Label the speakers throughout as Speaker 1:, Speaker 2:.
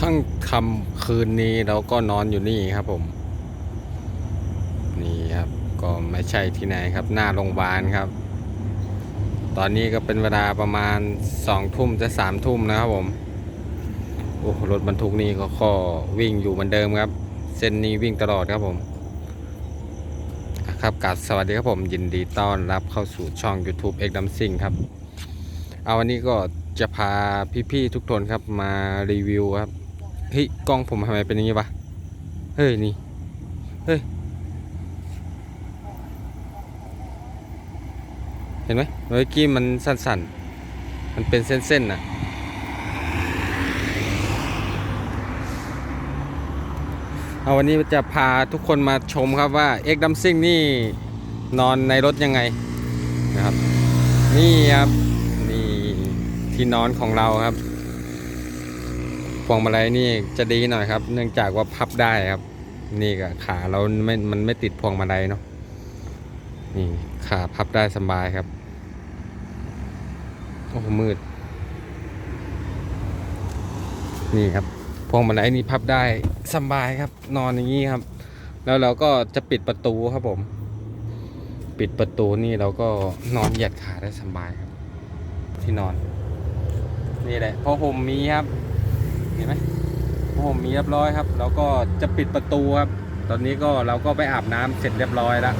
Speaker 1: ข้างคำคืนนี้เราก็นอนอยู่นี่ครับผม นี่ครับก็ไม่ใช่ที่ไหนครับ หน้าโรงพยาบาลครับ ตอนนี้ก็เป็นเวลาประมาณสองทุ่มจะสามทุ่มนะครับผมโอ้รถบรรทุกนี่ก็ข้อวิ่งอยู่เหมือนเดิมครับ เส้นนี้วิ่งตลอดครับผมครับกับสวัสดีครับผมยินดีต้อนรับเข้าสู่ช่อง YouTube เอกดัมซิงครับ เอาวันนี้ก็จะพาพี่ๆทุกคนครับมารีวิวครับ เฮ้ยกล้องผมทำไมเป็นอย่างนี้วะเฮ้ยนี่เฮ้ยเห็นไหมเมื่อกี้มันสั้นๆ มันเป็นเส้นๆนะเอาวันนี้จะพาทุกคนมาชมครับว่าเอ็กดัมซิ่งนี่นอนในรถยังไงนะครับ นี่ครับ นี่ที่นอนของเราครับ พวงมาลัยนี่จะดีหน่อยครับ เนื่องจากว่าพับได้ครับ นี่ก็ขาเราไม่มันไม่ติดพวงมาลัยเนาะนี่ขาพับได้สบายครับโอ้มืด นี่ครับ พวงมาลัยนี่พับได้สบายครับ นอนอย่างนี้ครับ แล้วเราก็จะปิดประตูครับผม ปิดประตูนี่เราก็นอนเหยียดขาได้สบายครับ ที่นอน นี่แหละพอห่มมีครับ เห็นไหมพอห่มมีเรียบร้อยครับเราก็จะปิดประตูครับ ตอนนี้ก็เราก็ไปอาบน้ำเสร็จเรียบร้อยแล้ว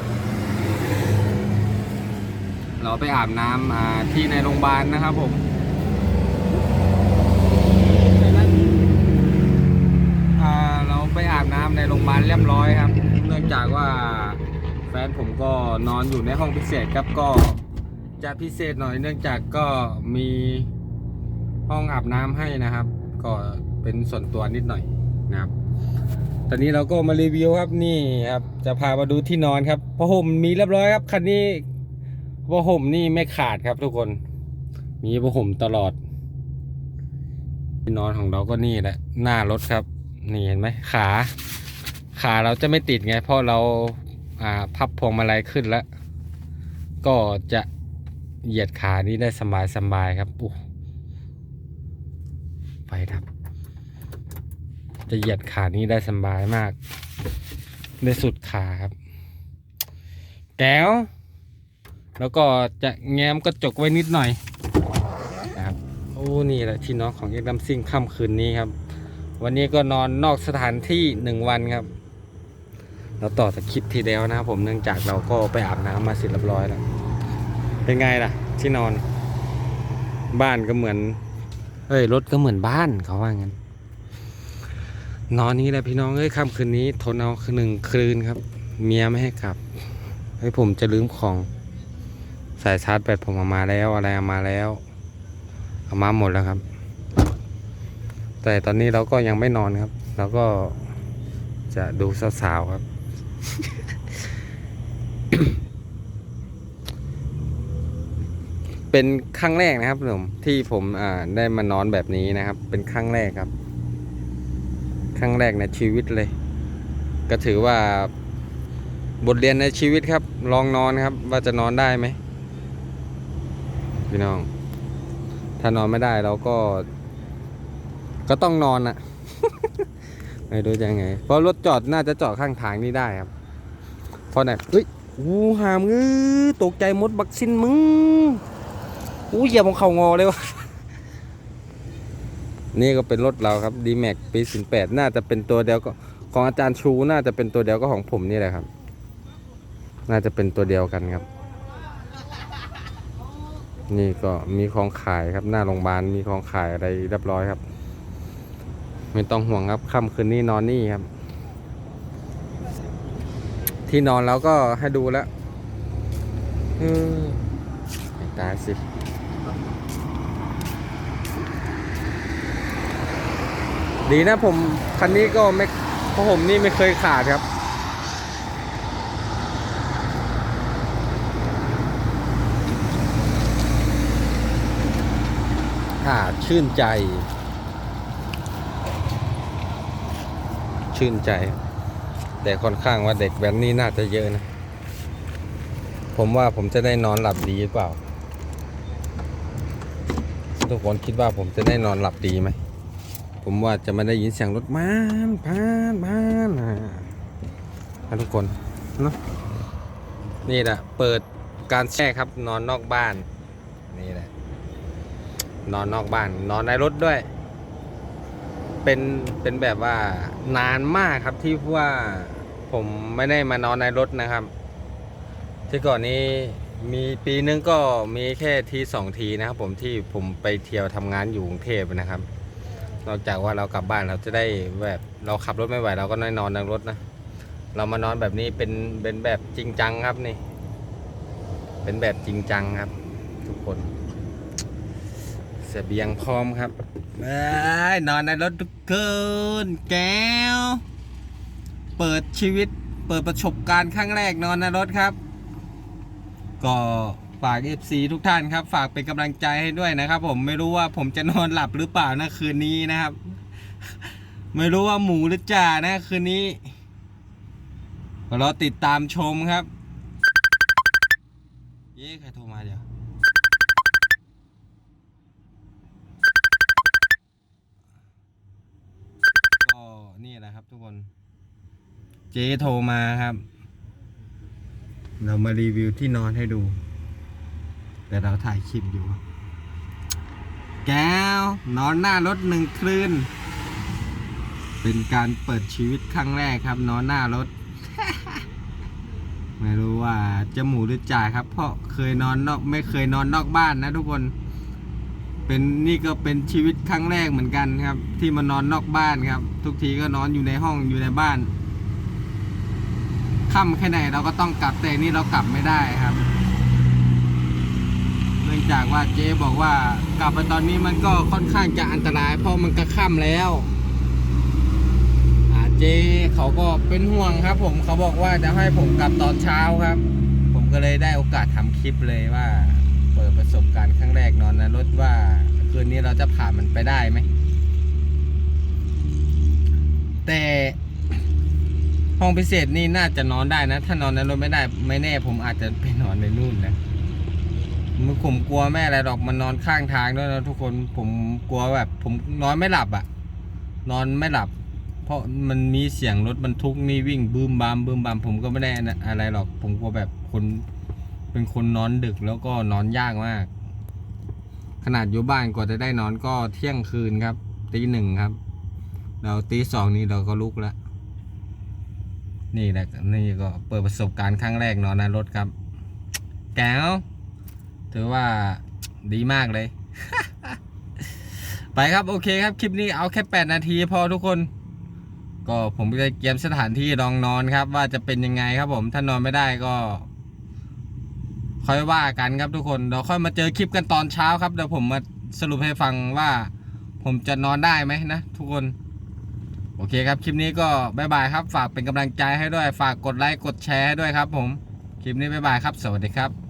Speaker 1: เราไปอาบน้ำที่ในโรงพยาบาลนะครับผมเห็นไหมอ่าเราไปอาบน้ำในโรงพยาบาลเรียบร้อยครับ เนื่องจากว่าแฟนผมก็นอนอยู่ในห้องพิเศษครับก็จะพิเศษหน่อย เนื่องจากก็มีห้องอาบน้ำให้นะครับ ก็ เป็นส่วนตัวนิดหน่อยนะครับ ตอนนี้เราก็มารีวิวครับนี่ครับ จะพามาดูที่นอนครับผ้าห่มมีเรียบร้อยครับคันนี้ผ้าห่มนี่ไม่ขาดครับทุกคน มีผ้าห่มตลอด ที่นอนของเราก็นี่แหละหน้ารถครับ นี่เห็นไหมขา ขาเราจะไม่ติดไง เพราะเราอ่าพับพวงมาลัยขึ้นแล้ว ก็จะเหยียดขานี้ได้สบายสบายครับอู้ไฟดับ จะเหยียดขานี้ได้สบายมาก ได้สุดขาครับ แก้ว แล้วก็จะแง้มกระจกไว้นิดหน่อยนะครับโอ้นี่แหละที่นอนของเอ็กดัมซิ่งค่ำคืนนี้ครับ วันนี้ก็นอนนอกสถานที่หนึ่งวันครับเราต่อจากคลิปที่แล้วนะครับผมเนื่องจากเราก็ไปอาบน้ำมาเสร็จเรียบร้อยแล้ว เป็นไงล่ะ ที่นอน บ้านก็เหมือนเอ้ยรถก็เหมือนบ้านเขาว่างั้น นอนนี้แหละพี่น้องเอ้ยค่ำคืนนี้ทนเอาคืนหนึ่งคืนครับ เมียไม่ให้กลับให้ผมจะลืมของสายชาร์จแบตผมเอามาแล้วอะไรเอามาแล้วเอามาหมดแล้วครับ แต่ตอนนี้เราก็ยังไม่นอนครับเราก็จะดูสาวๆครับ เป็นครั้งแรกนะครับผมที่ผมอ่าได้มานอนแบบนี้นะครับ เป็นครั้งแรกครับ รั้งแรกในชีวิตเลย ก็ถือว่าบทเรียนในชีวิตครับ ลองนอนครับ ว่าจะนอนได้ไหมพี่น้อง ถ้านอนไม่ได้เราก็ ก็ต้องนอนอะไม่รู้จะยังไง เพราะรถจอดน่าจะจอดข้างทางนี่ได้ครับ เพราะไหนเฮ้ยอู้หามงื้อตกใจมดบักซินมึงอู้เหยียบของเขางอเลยวะ นี่ก็เป็นรถเราครับ d m a x ปี 08 น่าจะเป็นตัวเดียวก็ของอาจารย์ชูน่าจะเป็นตัวเดียวก็ของผมนี่แหละครับ น่าจะเป็นตัวเดียวกันครับ นี่ก็มีของขายครับ หน้าโรงพยาบาลมีของขายอะไรเรียบร้อยครับ ไม่ต้องห่วงครับค่ำคืนนี้นอนนี่ครับ ที่นอนเราก็ให้ดูแล้วเออไม่ตายสิ ดีนะผมคันนี้ก็ไม่เพราะผมนี่ไม่เคยขาดครับ อ่าชื่นใจ ชื่นใจ แต่ค่อนข้างว่าเด็กแบบนี้น่าจะเยอะนะ ผมว่าผมจะได้นอนหลับดีหรือเปล่า ทุกคนคิดว่าผมจะได้นอนหลับดีไหม ผมว่าจะไม่ได้ยินเสียงรถมานพานพานนะทุกคนเนาะนี่แหละเปิดการแช่ครับ นอนนอกบ้าน นี่แหละ นอนนอกบ้าน นอนในรถด้วย เป็นเป็นแบบว่านานมากครับที่ว่าผมไม่ได้มานอนในรถนะครับ ที่ก่อนนี้มีปีนึงก็มีแค่ทีสองทีนะครับ ผมที่ผมไปเที่ยวทำงานอยู่กรุงเทพนะครับ นอกจากว่าเรากลับบ้านเราจะได้แบบเราขับรถไม่ไหวเราก็นอนนอนในรถนะ เรามานอนแบบนี้เป็นเป็นแบบจริงจังครับนี่ เป็นแบบจริงจังครับ ทุกคนเสบียงพร้อมครับเอ้ยนอนในรถทุกคืนแก้ว เปิดชีวิตเปิดประสบการณ์ครั้งแรกนอนในรถครับ ก็ ฝาก FC ทุกท่านครับ ฝากเป็นกำลังใจให้ด้วยนะครับ ผมไม่รู้ว่าผมจะนอนหลับหรือเปล่านะคืนนี้นะครับ ไม่รู้ว่าหมูหรือจ่านะคืนนี้รอติดตามชมครับ เย้ใครโทรมาเดี๋ยวก็นี่แหละครับทุกคน เจ๊โทรมาครับ เรามารีวิวที่นอนให้ดู แต่เราถ่ายคลิปอยู่ แก้วนอนหน้ารถหนึ่งคลื่น เป็นการเปิดชีวิตครั้งแรกครับ นอนหน้ารถ ไม่รู้ว่าจะหมูหรือจ่ายครับ เพราะเคยนอนนอกไม่เคยนอนนอกบ้านนะทุกคน เป็นนี่ก็เป็นชีวิตครั้งแรกเหมือนกันครับ ที่มานอนนอกบ้านครับ ทุกทีก็นอนอยู่ในห้องอยู่ในบ้านค่ำแค่ไหนเราก็ต้องกลับแต่นี่เรากลับไม่ได้ครับ นื่องจากว่าเจ๊บอกว่ากลับไปตอนนี้มันก็ค่อนข้างจะอันตราย เพราะมันก็ค่ำแล้วเจ๊เขาก็เป็นห่วงครับ ผมเขาบอกว่าจะให้ผมกลับตอนเช้าครับ ผมก็เลยได้โอกาสทำคลิปเลยว่า เปิดประสบการณ์ครั้งแรกนอนในรถว่าคืนนี้เราจะผ่านมันไปได้ไหมแต่ห้องพิเศษนี่น่าจะนอนได้นะ ถ้านอนในรถไม่ได้ ไม่แน่ผมอาจจะไปนอนในนู่นนะ มือผมกลัวแม่อะไรหรอกมันนอนข้างทางด้วยนะทุกคนผมกลัวแบบ ผมนอนไม่หลับอะ่ะ นอนไม่หลับ เพราะมันมีเสียงรถบรรทุกนี่วิ่งบูมบามบูมบามผมก็ไม่ได้อะไรหรอก ผมกลัวแบบคน เป็นคนนอนดึกแล้วก็นอนยากมาก ขนาดอยู่บ้านกว่าจะได้นอนก็เที่ยงคืนครับตีหนึ่งครับ เราตีสองนี้เราก็ลุกแล้วนี่แหละนี่ก็เปิดประสบการณ์ครั้งแรกนอนในรถครับ แก้ว ถือว่าดีมากเลย ไปครับโอเคครับคลิปนี้เอาแค่ 8 นาทีพอทุกคน ก็ผมจะเตรียมสถานที่ลองนอนครับ ว่าจะเป็นยังไงครับผมถ้านอนไม่ได้ก็ค่อยว่ากันครับทุกคนเดี๋ยวค่อยมาเจอคลิปกันตอนเช้าครับเดี๋ยวผมมาสรุปให้ฟังว่า ผมจะนอนได้ไหมนะ ทุกคน โอเคครับคลิปนี้ก็บายบายครับ ฝากเป็นกำลังใจให้ด้วย ฝากกดไลค์กดแชร์ให้ด้วยครับ ผมคลิปนี้บายบายครับ สวัสดีครับ